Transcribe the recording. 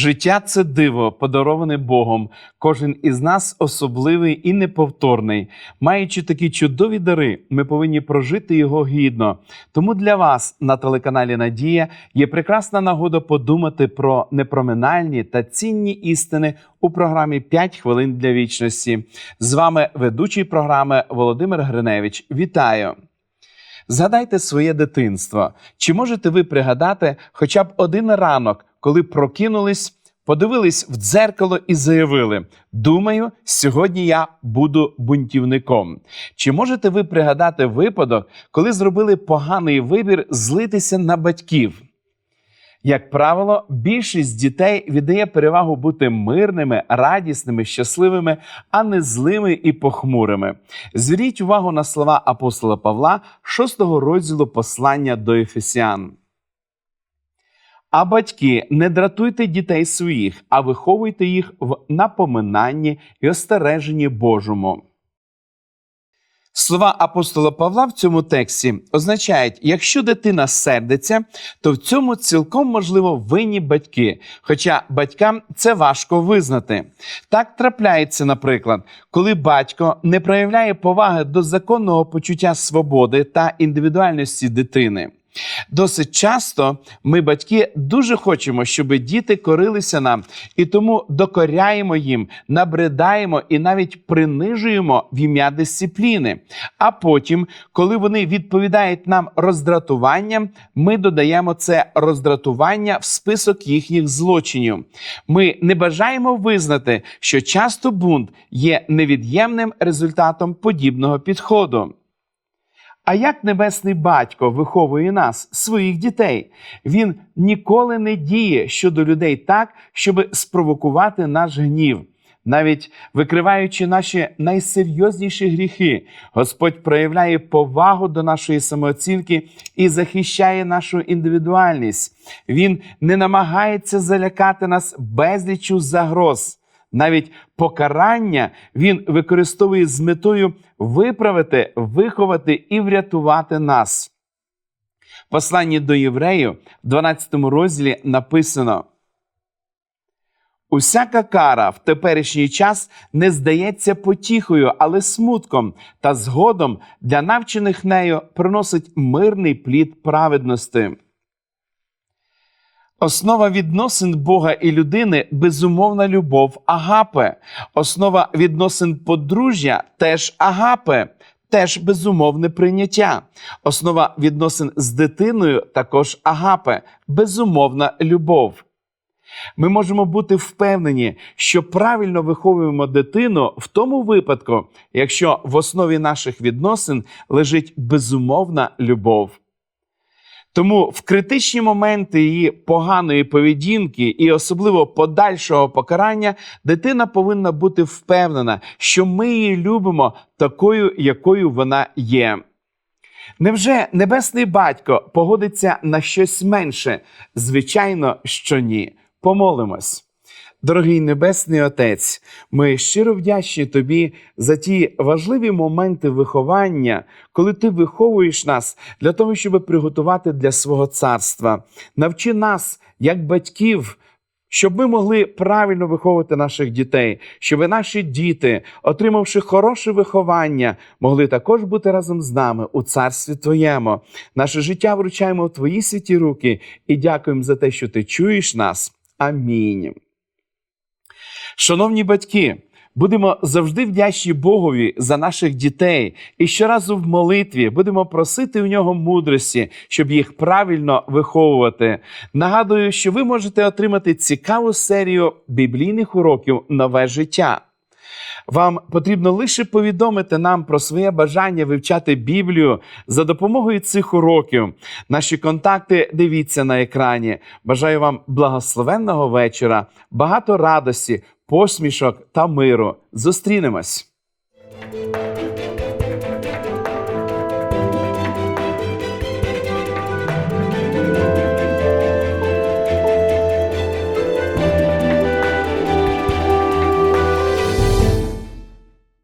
Життя це диво, подароване Богом. Кожен із нас особливий і неповторний. Маючи такі чудові дари, ми повинні прожити його гідно. Тому для вас на телеканалі Надія є прекрасна нагода подумати про непроминальні та цінні істини у програмі «5 хвилин для вічності. З вами ведучий програми Володимир Гриневич. Вітаю! Згадайте своє дитинство. Чи можете ви пригадати хоча б один ранок, коли прокинулись, подивились в дзеркало і заявили: Думаю, сьогодні я буду бунтівником. Чи можете ви пригадати випадок, коли зробили поганий вибір злитися на батьків? Як правило, більшість дітей віддає перевагу бути мирними, радісними, щасливими, а не злими і похмурими. Зверніть увагу на слова апостола Павла, 6 розділу послання до Ефесян. А батьки, не дратуйте дітей своїх, а виховуйте їх в напоминанні і остереженні Божому. Слова апостола Павла в цьому тексті означають, якщо дитина сердиться, то в цьому цілком можливо винні батьки. Хоча батькам це важко визнати. Так трапляється, наприклад, коли батько не проявляє поваги до законного почуття свободи та індивідуальності дитини. Досить часто ми, батьки, дуже хочемо, щоб діти корилися нам, і тому докоряємо їм, набридаємо і навіть принижуємо в ім'я дисципліни. А потім, коли вони відповідають нам роздратуванням, ми додаємо це роздратування в список їхніх злочинів. Ми не бажаємо визнати, що часто бунт є невід'ємним результатом подібного підходу. А як небесний батько виховує нас, своїх дітей? Він ніколи не діє щодо людей так, щоб спровокувати наш гнів. Навіть викриваючи наші найсерйозніші гріхи, Господь проявляє повагу до нашої самооцінки і захищає нашу індивідуальність. Він не намагається залякати нас безлічу загроз. Навіть покарання він використовує з метою виправити, виховати і врятувати нас. Посланні до євреїв, в 12 розділі написано: Усяка кара в теперішній час не здається потіхою, але смутком, та згодом для навчених нею приносить мирний плід праведності. Основа відносин Бога і людини безумовна любов агапе. Основа відносин подружжя теж агапе, теж безумовне прийняття. Основа відносин з дитиною також агапе, безумовна любов. Ми можемо бути впевнені, що правильно виховуємо дитину в тому випадку, якщо в основі наших відносин лежить безумовна любов. Тому в критичні моменти її поганої поведінки і особливо подальшого покарання дитина повинна бути впевнена, що ми її любимо такою, якою вона є. Невже небесний батько погодиться на щось менше? Звичайно, що ні. Помолимось. Дорогий Небесний Отець, ми щиро вдячні Тобі за ті важливі моменти виховання, коли Ти виховуєш нас для того, щоб приготувати для свого царства. Навчи нас, як батьків, щоб ми могли правильно виховувати наших дітей, щоб наші діти, отримавши хороше виховання, могли також бути разом з нами у царстві Твоєму. Наше життя вручаємо в Твої святі руки і дякуємо за те, що Ти чуєш нас. Амінь. Шановні батьки, будемо завжди вдячні Богові за наших дітей і щоразу в молитві будемо просити у нього мудрості, щоб їх правильно виховувати. Нагадую, що ви можете отримати цікаву серію біблійних уроків нове життя. Вам потрібно лише повідомити нам про своє бажання вивчати Біблію за допомогою цих уроків. Наші контакти дивіться на екрані. Бажаю вам благословенного вечора, багато радості, посмішок та миру. Зустрінемось!